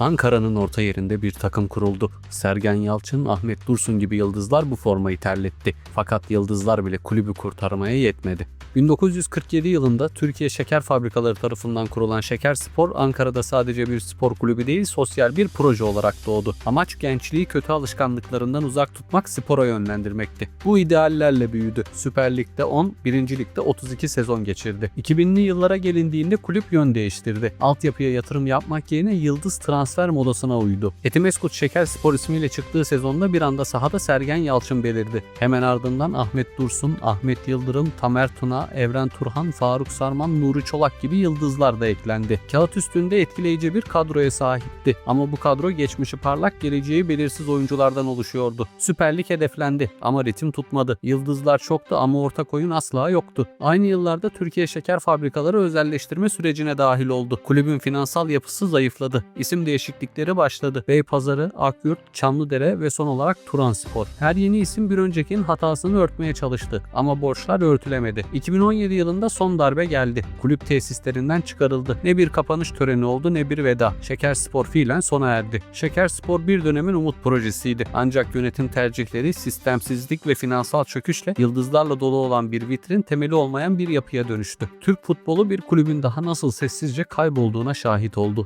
Ankara'nın orta yerinde bir takım kuruldu. Sergen Yalçın, Ahmet Dursun gibi yıldızlar bu formayı terletti. Fakat yıldızlar bile kulübü kurtarmaya yetmedi. 1947 yılında Türkiye Şeker Fabrikaları tarafından kurulan Şeker Spor, Ankara'da sadece bir spor kulübü değil, sosyal bir proje olarak doğdu. Amaç gençliği kötü alışkanlıklarından uzak tutmak, spora yönlendirmekti. Bu ideallerle büyüdü. Süper Lig'de 10, 1. Lig'de 32 sezon geçirdi. 2000'li yıllara gelindiğinde kulüp yön değiştirdi. Altyapıya yatırım yapmak yerine yıldız transfer modasına uydu. Etimeskut Şeker Spor ismiyle çıktığı sezonda bir anda sahada Sergen Yalçın belirdi. Hemen ardından Ahmet Dursun, Ahmet Yıldırım, Tamer Tuna, Evren Turhan, Faruk Sarman, Nuri Çolak gibi yıldızlar da eklendi. Kağıt üstünde etkileyici bir kadroya sahipti. Ama bu kadro geçmişi parlak, geleceği belirsiz oyunculardan oluşuyordu. Süper Lig hedeflendi ama ritim tutmadı. Yıldızlar çoktu ama ortak oyun asla yoktu. Aynı yıllarda Türkiye Şeker Fabrikaları özelleştirme sürecine dahil oldu. Kulübün finansal yapısı zayıfladı. İsim değişiklikleri başladı. Beypazarı, Akyurt, Çamlıdere ve son olarak Turanspor. Her yeni isim bir öncekinin hatasını örtmeye çalıştı ama borçlar örtülemedi. 2017 yılında son darbe geldi. Kulüp tesislerinden çıkarıldı. Ne bir kapanış töreni oldu ne bir veda. Şeker Spor fiilen sona erdi. Şeker Spor bir dönemin umut projesiydi. Ancak yönetim tercihleri, sistemsizlik ve finansal çöküşle yıldızlarla dolu olan bir vitrin temeli olmayan bir yapıya dönüştü. Türk futbolu bir kulübün daha nasıl sessizce kaybolduğuna şahit oldu.